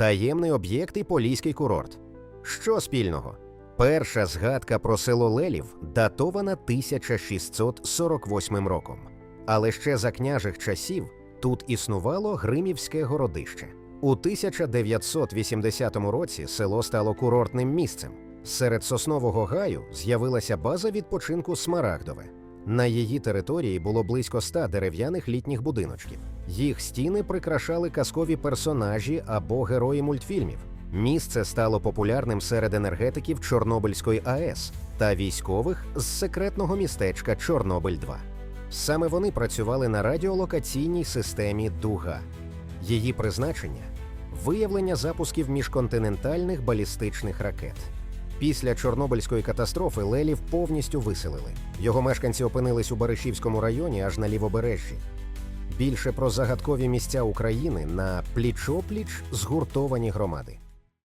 таємний об'єкт і поліський курорт. Що спільного? Перша згадка про село Лелів датована 1648 роком. Але ще за княжих часів тут існувало Гримівське городище. У 1980 році село стало курортним місцем. Серед соснового гаю з'явилася база відпочинку Смарагдове. На її території було близько ста дерев'яних літніх будиночків. Їх стіни прикрашали казкові персонажі або герої мультфільмів. Місце стало популярним серед енергетиків Чорнобильської АЕС та військових з секретного містечка Чорнобиль 2 Саме вони працювали на радіолокаційній системі Дуга. Її призначення виявлення запусків міжконтинентальних балістичних ракет. Після Чорнобильської катастрофи Лелів повністю виселили. Його мешканці опинились у Баришівському районі аж на лівобережжі. Більше про загадкові місця України на пліч-опліч згуртовані громади.